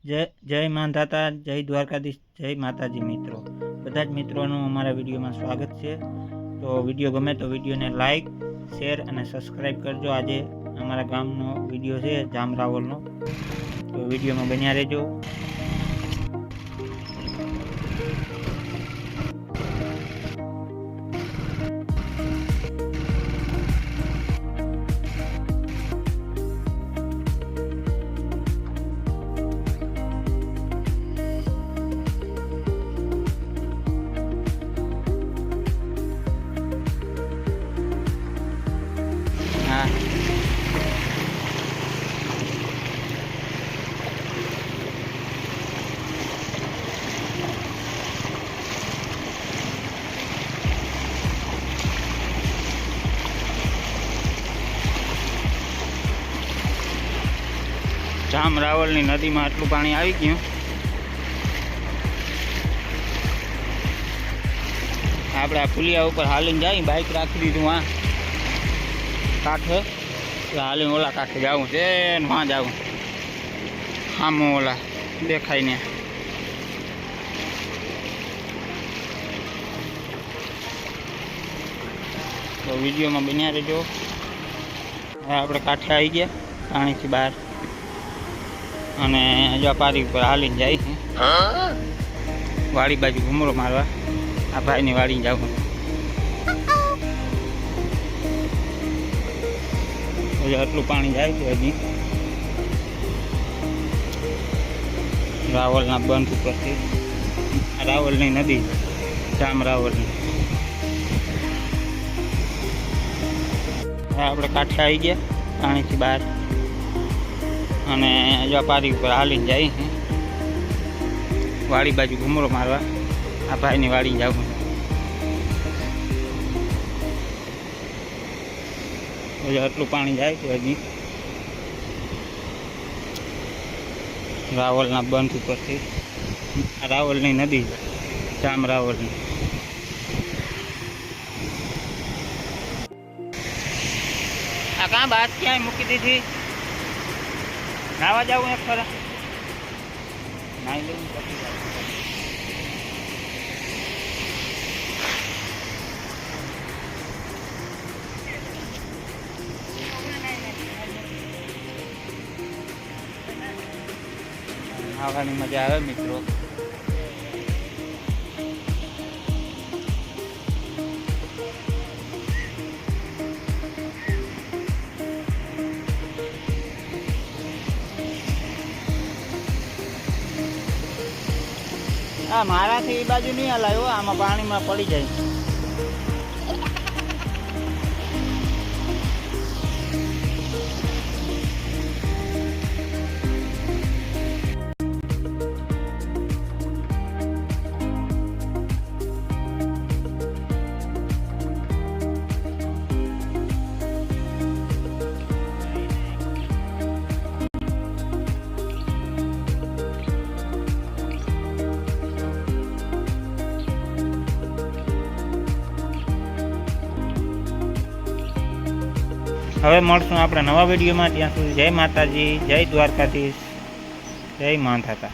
જય જય માંધાતા જય દ્વારકાધીશ, જય માતાજી મિત્રો. બધા જ મિત્રોનું અમારા વિડીયોમાં સ્વાગત છે. તો વીડિયો ગમે તો વિડીયોને લાઈક, શેર અને સબસ્ક્રાઈબ કરજો. આજે અમારા ગામનો વીડિયો છે જામ રાવલનો તો વિડીયોમાં બન્યા રહેજો. જામ રાવલની નદીમાં આટલું પાણી આવી ગયું. આપણે આ પુલિયા ઉપર હાલીને જાય બાઇક રાખી દીધું આ. કાંઠે. એટલે હાલીને ઓલા કાંઠે જવું છે ને વાં જવું. આમ ઓલા દેખાય ને તો વિડીયોમાં બન્યા રહેજો. હવે આપણે કાંઠે આવી ગયા, પાણીથી બહાર. અને હજુ પારી ઉપર હાલીને જાય છે. વાડી બાજુ ઘૂમરો મારવા. આ ભાઈની વાડીને જવું હજુ આટલું પાણી જાય છે હજી. રાવલના બંધ ઉપરથી. રાવલની નદી. જામ રાવલની આપણે કાંઠે આવી ગયા. પાણીથી બહાર. અને જો આ પારી ઉપર હાલીને જાય વાડી બાજુ ઘૂમરો મારવા. આ ભાઈની વાડી જાઉં હજુ આટલું પાણી જાય છે હજી. રાવલના બંધ ઉપરથી. રાવલની નદી જામ રાવલની આ કાં બાદ ક્યાંય મૂકી દીધી? નાવા જાવું એક ખરા. નાઈ લઉં પછી મજા આવે મિત્રો. હા મારાથી એ બાજુ નહીં હલાયો આમાં પાણીમાં પડી જાય. હવે મળશું આપણે નવા વિડીયોમાં. ત્યાં સુધી જય માતાજી જય દ્વારકાધીશ જય માંધાતા